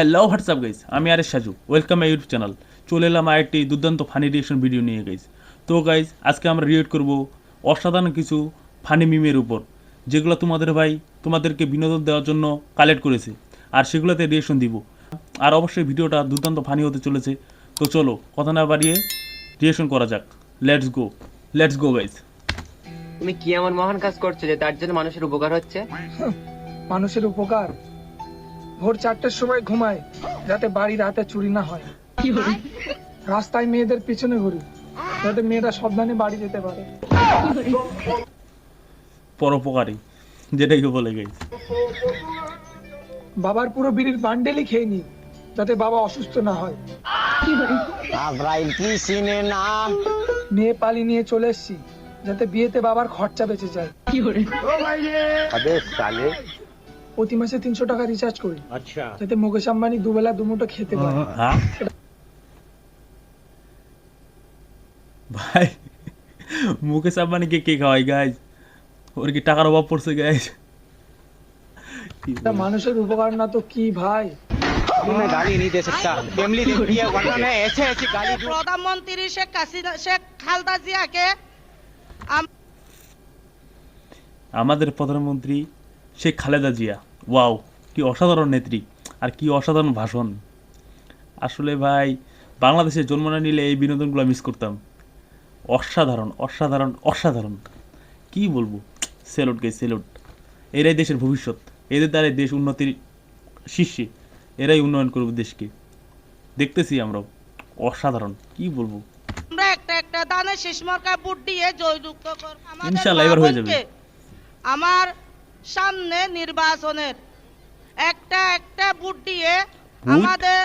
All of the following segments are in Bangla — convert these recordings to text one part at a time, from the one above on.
হ্যালো হোয়াটসঅ্যাপ গাইস আমি Aresh Saju. Welcome my YouTube channel চলে এলাম আর একটি দুর্দান্ত ফানি রিয়েকশন ভিডিও নিয়ে গাইস তো গাইস আজকে আমরা রিয়েক্ট করব অসাধারণ কিছু ফানি মিমের উপর যেগুলো তোমাদের ভাই তোমাদেরকে বিনোদন দেওয়ার জন্য কালেক্ট করেছে। আর সেগুলোতে রিয়েকশন দিব। আর অবশ্যই ভিডিওটা দুর্দান্ত ফানি হতে চলেছে। তো চলো কথা না বাড়িয়ে রিয়েকশন করা যাক। Let's go let's go guys তুমি কি এমন মহান কাজ করছ যে তার জন্য মানুষের উপকার হচ্ছে? মানুষের উপকার? ভোর চারটের সময় ঘুমায় যাতে বাড়ি রাতে চুরি না হয়। রাস্তায় মেয়েদের পিছনে ঘুরি যাতে মেয়েরা সাবধানে বাড়ি যেতে পারে। পরোপকারী যেটাকে বলে গাইস বাবার পুরো বিড়ির বান্ডেলই খেয়ে নি যাতে বাবা অসুস্থ না হয়। মেয়ে পালি নিয়ে চলে এসছি যাতে বিয়েতে বাবার খরচা বেঁচে যায়। প্রতি মাসে তিনশো টাকা রিচার্জ করি যাতে মুকেশ আম্বানি দুবেলা দুমুটো খেতে পারে হ্যাঁ ভাই মুকেশ আম্বানিকে কে খাওয়াই গাইজ ওর কি টাকার অভাব পড়ছে গাইজ এটা মানুষের উপকার না তো কি ভাই मैं गाली नहीं दे सकता फैमिली देखती है वरना मैं ऐसे ऐसी गाली दूं প্রধানমন্ত্রী শেখ হাসিনা শেখ খালদা জিয়াকে আম- আমাদের প্রধানমন্ত্রী শেখ খালেদা জিয়া ওয়াও কি অসাধারণ নেত্রী আর কি অসাধারণ ভাষণ। আসলে ভাই বাংলাদেশে জন্ম না নিলে এই বিনোদনগুলো মিস করতাম। অসাধারণ অসাধারণ অসাধারণ। কি বলব? সেলুট গে সেলুট এরাই দেশের ভবিষ্যৎ। এদের দ্বারাই দেশ উন্নতির শীর্ষে। এরাই উন্নয়ন করবে দেশকে। দেখতেছি আমরাও। অসাধারণ। কি বলব? আমরা একটা একটা দানে শেষ মার্কা বুট দিয়ে জয়যুক্ত করব ইনশাআল্লাহ, এবার হয়ে যাবে। আমার সামনে নির্বাচনের। একটা একটা বুট দিয়ে আমাদের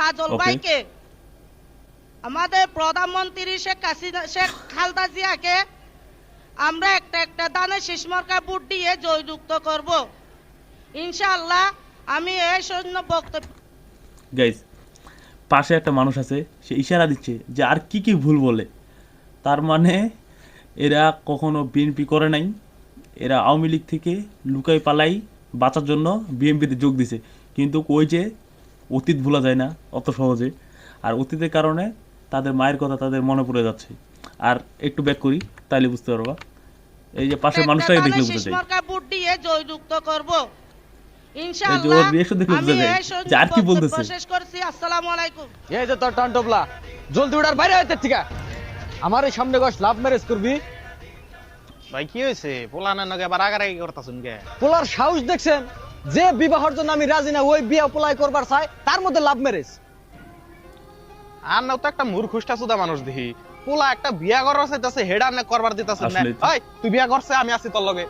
কাজল ভাইকে আমাদের প্রধানমন্ত্রী শেখ হাসিনা শেখ খালদা জিয়াকে আমরা একটা একটা দানে শেষ মার্কা বুট দিয়ে জয়যুক্ত করব। ইনশাআল্লাহ আমি এই সৈন্য বক্তব্য গাইজ পাশে একটা মানুষ আছে সে ইশারা দিচ্ছে যে আর কি কি ভুল বলে। তার মানে এরা কখনো বিএনপি করে নাই। এরা আওয়ামী লীগ থেকে লুকাই পালাই বাঁচার জন্য বিএনপিতে যোগ দিছে। কিন্তু ওই যে অতীত ভোলা যায় না অত সহজে। আর অতীতের কারণে তাদের মায়ের কথা তাদের মনে পড়ে যাচ্ছে। আর একটু ব্যাক করি তাইলে বুঝতে পারবা। এই যে পাশের মানুষটাকে দেখলে বুঝতে চাই মার্কা বুট দিয়ে জয়যুক্ত করব। এই যে ইনশাআল্লাহ এই যে আর কি বলতেছে। শেষ করছি আসসালামু আলাইকুম। এই যে তোর টান টোপলা জলদি উড়ার বাইরে হইতে ঠিক আমার এই সামনে গছ লাভ ম্যারেজ করবি। ভাই কি হয়েছে? পোলানের নগে আবার আগারাগি করতাছুন কে? পোলার সাহস দেখছেন? যে বিবাহের জন্য আমি রাজি না ওই বিয়ে পোলাই করবার চাই তার মধ্যে লাভ ম্যারেজ আর নাও তো একটা মূর্খুষ্টা সুদা মানুষ দেখি। পোলা একটা বিয়া করার চাইতাছে হেডা না করবার দিতাছে না। ওই তুই বিয়া করছে আমি আছি তোর লগে।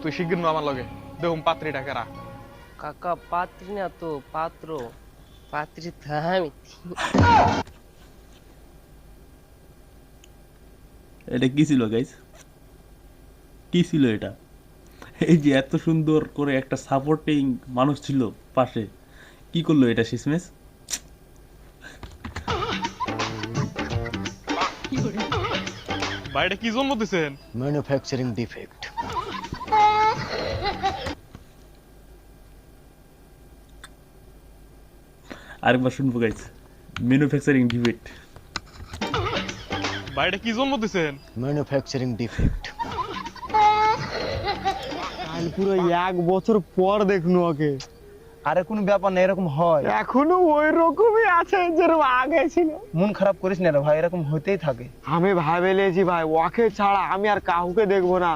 তুই শিগগির নু আমার লগে। দেখুন পাত্রীটা কেরা। কাকা পাত্রী না তো পাত্র। পাত্রী তো এটা কি ছিল গাইস কি ছিল এটা? এই যে এত সুন্দর করে একটা সাপোর্টিং মানুষ ছিল পাশে। কি করল এটা শেষমেশ? ভাইটা কি জন্ম দিছেন? ম্যানুফ্যাকচারিং ডিফেক্ট আরেকবার শুনব গাইস ম্যানুফ্যাকচারিং ডিবেট ভাইটা কি জন্ম দিছেন? ম্যানুফ্যাকচারিং ডিফেক্ট কাল পুরো এক বছর পর দেখনু ওকে। আরে কোনো ব্যাপার না এরকম হয়। এখনও ওই রকমই আছে যেরকম আগে ছিল। মন খারাপ করিস না রে ভাই এরকম হতেই থাকে। আমি ভাবেলেছি ভাই ওকে ছাড়া আমি আর কাউকে দেখব না।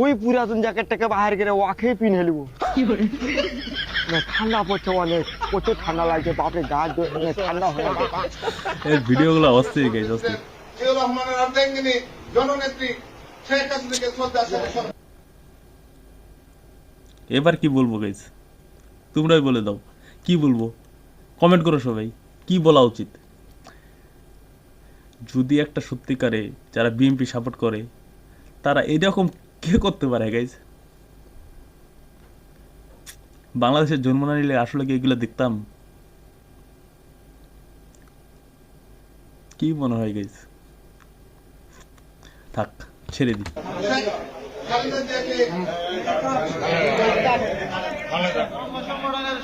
ওই পুরাতন জ্যাকেটটাকে বাহির করে ওকে পিনে নেব। না, ঠান্ডা পড়ছে অনেক প্রচুর ঠান্ডা লাগছে বাপরে গা ঠান্ডা হয়ে গেছে। এই ভিডিওগুলো অস্থির গাইস অস্থির। রহমানের জননেত্রী শেখ হাসিনাকে শ্রদ্ধা এবার কি বলব গাইস তোমরাই বলে দাও। কি বলব? কমেন্ট করো সবাই। কি বলা উচিত? যদি একটা সত্যিকারে যারা বিএনপি সাপোর্ট করে, তারা এরকম কে করতে পারে গাইজ বাংলাদেশের জন্ম না নিলে আসলে কি এগুলো দেখতাম? কি মনে হয় গাইজ থাক ছেড়ে দিই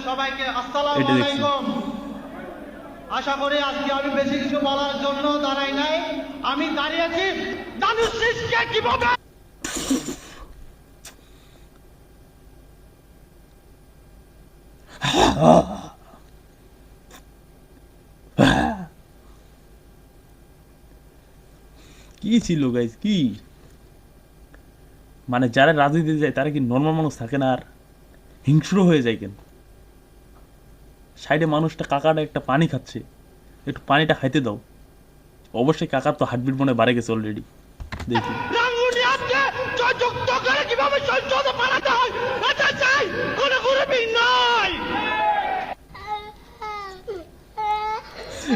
সবাইকে আসসালাম এটা আশা করি আজকে আমি বেশি কিছু বলার জন্য দাঁড়াই নাই। আমি দাঁড়িয়েছি দানুশ শীষকে কীভাবে কি ছিল গাইজ কি? মানে যারা রাজনীতিতে যায় তারা কি নর্মাল মানুষ থাকে না আর? হিংস্র হয়ে যায় কেন? সাইডে মানুষটা কাকাটা একটা পানি খাচ্ছে। একটু পানিটা খাইতে দাও। অবশ্যই কাকার তো হার্টবিট মনে বাড়ে গেছে অলরেডি দেখি। হয়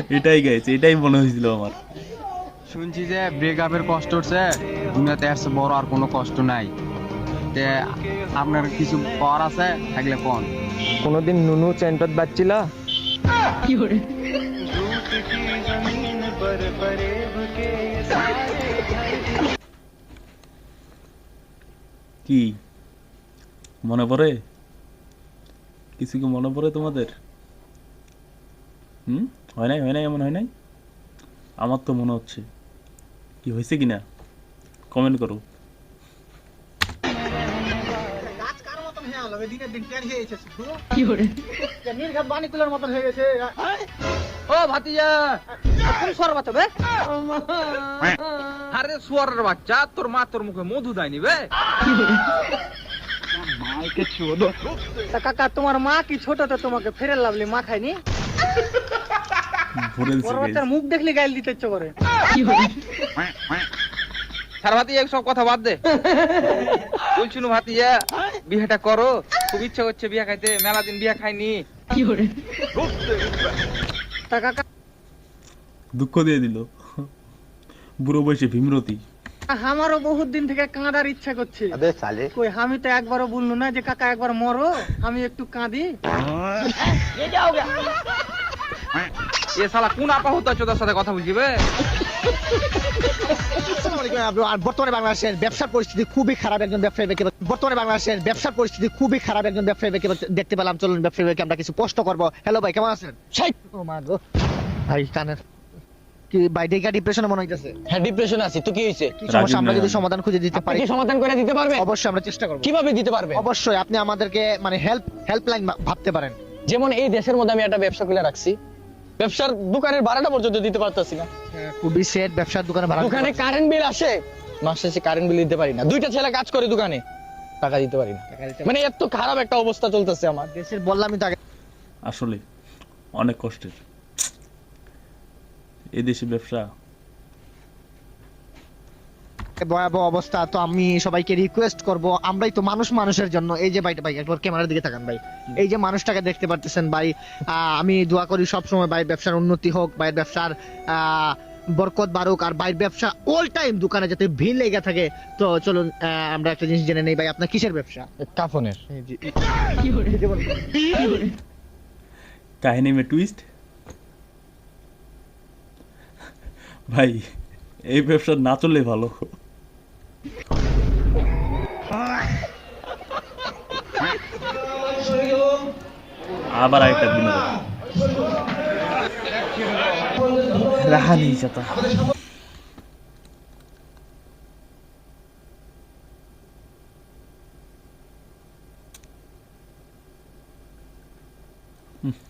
এটাই গাইছে এটাই মনে হয়েছিল আমার। শুনছি যে ব্রেকআপের কষ্ট হচ্ছে। দুনিয়াতে এর বড় আর কোনো কষ্ট নাই। তে আপনার কিছু পাওয়ার আছে? থাকলে কোন? কোনোদিন নুনু চেন্টত বাজছিল? কি? মনে পড়ে? কিছু কি মনে পড়ে তোমাদের? হুম? হয় নাই? হয় নাই? এমন হয় নাই? আমার তো মনে হচ্ছে। কি হয়েছে কি না কমেন্ট করো? ও ভাতিজা কোন আরে সুয়ারের বাচ্চা তোর মা তোর মুখে মধু দেয়নি বে। কাকা তোমার মা কি ছোট তো তোমাকে ফেরে লাভলি মা খায়নি? মুখ দেখলে গাইল দিতে ইচ্ছে করে। স্যার ভাতি সব কথা বাদ দে। বলছিল ভাতিজা বিয়েটা করো। খুব ইচ্ছা হচ্ছে বিয়ে খাইতে। মেলা দিন বিয়ে খাইনি। তা কাকা দুঃখ দিয়ে দিল। বুড়ো বয়সে ভীমরতি। আমারও বহুত দিন থেকে কাঁদার ইচ্ছা করছে। কই আমি তো একবারও বলল না যে কাকা একবার মরো আমি একটু কাঁদি। এ শালা কোন আপা হতো চোদার সাথে কথা বুঝিবে আর বর্তমানে বাংলাদেশের ব্যবসার পরিস্থিতি খুবই খারাপ একজন ব্যবসায়ী ব্যক্তি। বর্তমানে বাংলাদেশের ব্যবসার পরিস্থিতি খুবই খারাপ একজন ব্যবসায়ী ব্যক্তি দেখতে পেলাম। চলুন ব্যবসায়ী ব্যক্তি আমরা কিছু প্রশ্ন করব। হ্যালো ভাই কেমন আছেন? ভাই কানের কি ভাই ডেকা ডিপ্রেশনে মনে হইতেছে? হ্যাঁ ডিপ্রেশন আছি। তো কি হয়েছে সমস্যা? আমরা যদি সমাধান খুঁজে দিতে পারি। সমাধান করে দিতে পারবে অবশ্যই আমরা চেষ্টা করব। কীভাবে দিতে পারবে অবশ্যই আপনি আমাদেরকে মানে হেল্প হেল্পলাইন ভাবতে পারেন। যেমন এই দেশের মধ্যে আমি একটা ব্যবসা খুলে রাখছি। ব্যবসার দোকানের ভাড়াটা পর্যন্ত দিতে পারতাছি না। খুবই সেট ব্যবসার দোকানের ভাড়া দোকানে কারেন্ট বিল আসে মাস শেষে কারেন্ট বিল দিতে পারি না। দুইটা ছেলে কাজ করে দোকানে টাকা দিতে পারি না। মানে এত খারাপ একটা অবস্থা চলতেছে আমার। দেশের বললামই তো আগে আসলে অনেক কষ্টের। এই দেশে ব্যবসা ভয়াবহ অবস্থা তো আমি সবাইকে রিকোয়েস্ট করব আমরাই তো মানুষ মানুষের জন্য। এই যে ভাইটা ভাই একবার ক্যামেরার দিকে তাকান ভাই। এই যে মানুষটাকে দেখতে পারতেছেন ভাই আমি দোয়া করি সব সময় ভাই ব্যবসার উন্নতি হোক ভাই ব্যবসার বরকত বাড়ুক আর ভাই ব্যবসা অল টাইম দোকানে যাতে ভিড় লেগে থাকে। তো চলুন আমরা একটা জিনিস জেনে নেই ভাই আপনার কিসের ব্যবসা? কাফনের। কাহিনী মে টুইস্ট ভাই এই ব্যবসা না চললে ভালো। আবার আরেকটা দিন রাহা নেই যাতা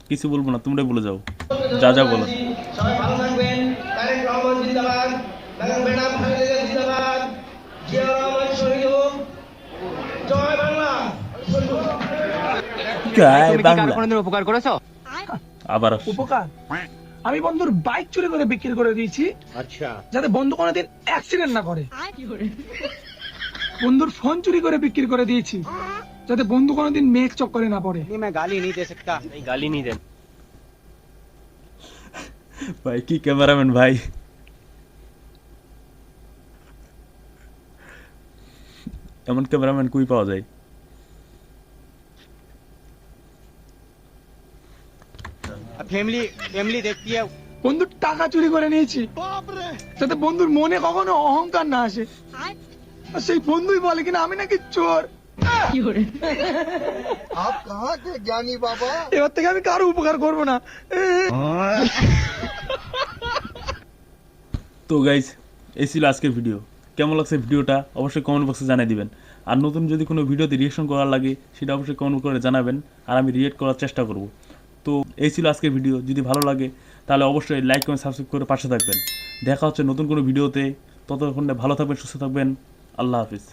কিছু বলব না তোমরাই বলে যাও। যা যা বলো সবাই ভালো থাকবেন তারেক রহমান জিন্দাবাদ বেগম ম্যাডাম খালেদা জিন্দাবাদ জিয়া রহমান শহীদ হোক জয় বাংলা গায়ে বাংলা। কোনোদিন উপকার করেছ? আবার আসছে। উপকার? আমি বন্ধুর বাইক চুরি করে বিক্রি করে দিয়েছি আচ্ছা। যাতে বন্ধু কোনোদিন অ্যাক্সিডেন্ট না করে। বন্ধুর ফোন চুরি করে বিক্রি করে দিয়েছি যাতে বন্ধু কোনোদিন মেঘ চক্করে না পড়ে। ভাই কি ক্যামেরাম্যান ভাই? এমন ক্যামেরাম্যান কুই পাওয়া যায়? ফ্যামিলি ফ্যামিলি দেখতে বন্ধুর টাকা চুরি করে নিয়েছি। যাতে বন্ধুর মনে কখনো অহংকার না আসে। সেই বন্ধুই বলে কিনা আমি নাকি চোর। এবার থেকে আমি কারও উপকার করব না। তো গাইজ এই ছিল আজকের ভিডিও কেমন লাগছে ভিডিওটা? অবশ্যই কমেন্ট বক্সে জানিয়ে দিবেন। আর নতুন যদি কোনো ভিডিওতে রিয়েকশন করার লাগে সেটা অবশ্যই কমেন্ট করে জানাবেন। আর আমি রিয়েক্ট করার চেষ্টা করব। তো এই ছিল আজকের ভিডিও। যদি ভালো লাগে, তাহলে অবশ্যই লাইক কমেন্ট সাবস্ক্রাইব করে পাশে থাকবেন। দেখা হচ্ছে নতুন কোনো ভিডিওতে। ততক্ষণে ভালো থাকবেন, সুস্থ থাকবেন। আল্লাহ হাফিজ।